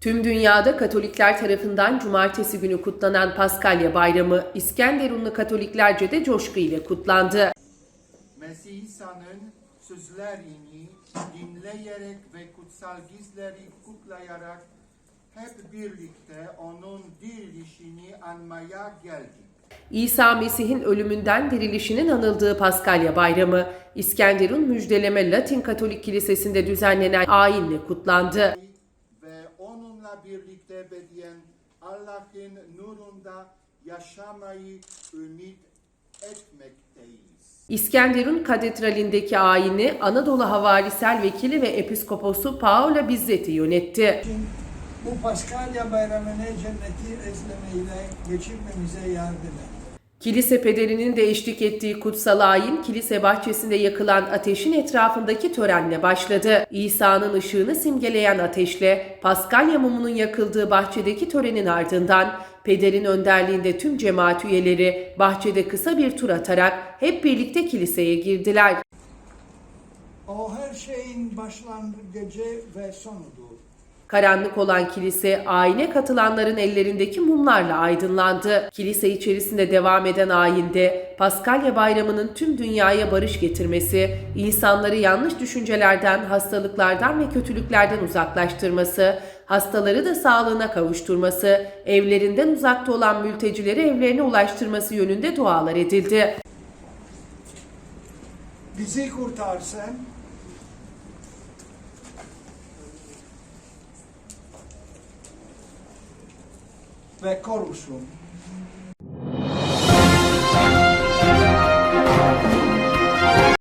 Tüm dünyada Katolikler tarafından cumartesi günü kutlanan Paskalya Bayramı İskenderunlu Katoliklerce de coşku ile kutlandı. Mesih İsa'nın sözlerini dinleyerek ve kutsal gizleri kutlayarak hep birlikte onun dirilişini anmaya geldik. İsa Mesih'in ölümünden dirilişinin anıldığı Paskalya Bayramı İskenderun Müjdeleme Latin Katolik Kilisesi'nde düzenlenen ayinle kutlandı. Ve onunla birlikte ebediyen Allah'ın nurunda yaşamayı ümit etmekteyiz. İskenderun Katedrali'ndeki ayini Anadolu Havalisel Vekili ve Episkoposu Paola Bizzetti yönetti. bu Paskalya bayramını cenneti özlemeyle geçirmemize yardım et. Kilise pederinin de eşlik ettiği kutsal ayin kilise bahçesinde yakılan ateşin etrafındaki törenle başladı. İsa'nın ışığını simgeleyen ateşle Paskalya mumunun yakıldığı bahçedeki törenin ardından pederin önderliğinde tüm cemaat üyeleri bahçede kısa bir tur atarak hep birlikte kiliseye girdiler. O her şeyin başlangıcı ve sonudur. Karanlık olan kilise ayine katılanların ellerindeki mumlarla aydınlandı. Kilise içerisinde devam eden ayinde Paskalya Bayramı'nın tüm dünyaya barış getirmesi, insanları yanlış düşüncelerden, hastalıklardan ve kötülüklerden uzaklaştırması, hastaları da sağlığına kavuşturması, evlerinden uzakta olan mültecileri evlerine ulaştırması yönünde dualar edildi. Bizi kurtar sen. Ve korusun.